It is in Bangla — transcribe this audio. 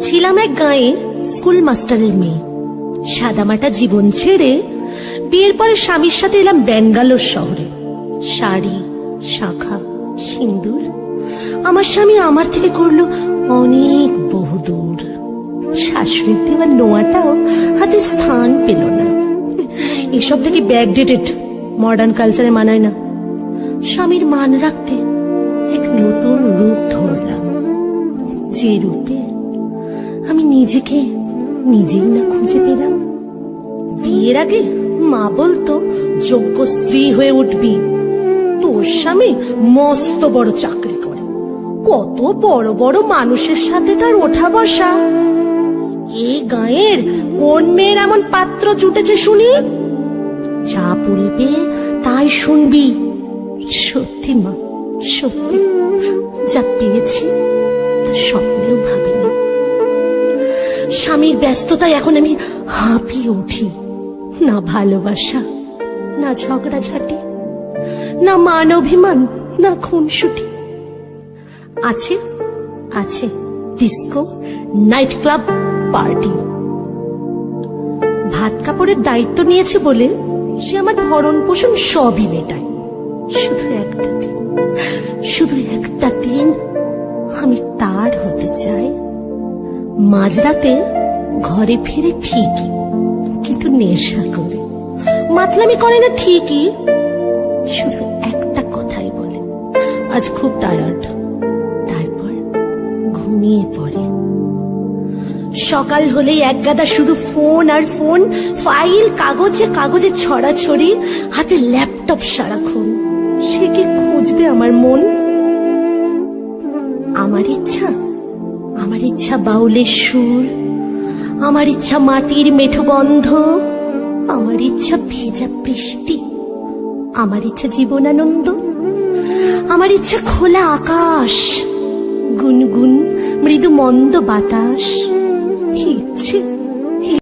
ছিলাম এক গাঁয়ে স্কুল মাস্টারের মেয়ে। সাদামাটা জীবন ছেড়ে বিয়ের পরে স্বামীর সাথে এলাম ব্যাঙ্গালোর শহরে। শাড়ি, শাখা, সিন্দুর। আমার স্বামী আমার থেকে করল অনেক বহুদূর। শাশুড়ির দেওয়ার নোয়াটাও হাতে স্থান পেল না। এসব থেকে ব্যাকডেটেড মডার্ন কালচারে মানায় না। স্বামীর মান রাখতে এক নতুন রূপ ধরলাম। যে রূপে আমি নিজেকে নিজেই না খুঁজে পেলাম। বিয়ের আগে মা বলতো, যোগ্য স্ত্রী হয়ে উঠবি। তোর স্বামী মস্ত বড় চাকরি করে। কত বড় বড় মানুষের সাথে তার ওঠা বসা। এই গায়ের কোন মেয়ের এমন পাত্র জুটেছে শুনি? যা বলবে তাই শুনবি। সত্যি মা, সত্যি। যা পেয়েছি, তা স্বপ্নেও ভাবিনি। স্বামীর ব্যস্ততায় এখন আমি হাঁপিয়ে উঠি। না ভালোবাসা, না ঝগড়াঝাটি, না মান অভিমান, না খুনসুটি। আছে আছে ডিস্কো, নাইট ক্লাব, পার্টি। ভাত কাপড়ের দায়িত্ব নিয়েছে বলে সে আমার ভরণ পোষণ সবই মেটায়। শুধু একটা দিন, শুধু একটা দিন আমি তার হতে চাই। মাঝরাতে ঘরে ফিরে ঠিকই, কিন্তু নেশা করে। মাতলামি করে না ঠিকই, শুধু একটা কথাই বলে, আজ খুব টায়ার্ড তারপর ঘুমিয়ে পড়ে। সকাল হলেই এক গাদা শুধু ফোন আর ফোন ফাইল কাগজে কাগজে ছড়াছড়ি, হাতে ল্যাপটপ সারাক্ষণ। সে কি খুঁজবে আমার মন? আমার ইচ্ছা ইচ্ছা বাউলের সুর, আমার ইচ্ছা মাটির মেঠো গন্ধ, আমার ইচ্ছা ভেজা বৃষ্টি আমার ইচ্ছা জীবনানন্দ, আমার ইচ্ছা খোলা আকাশ, গুনগুন মৃদু মন্দ বাতাস, ইচ্ছে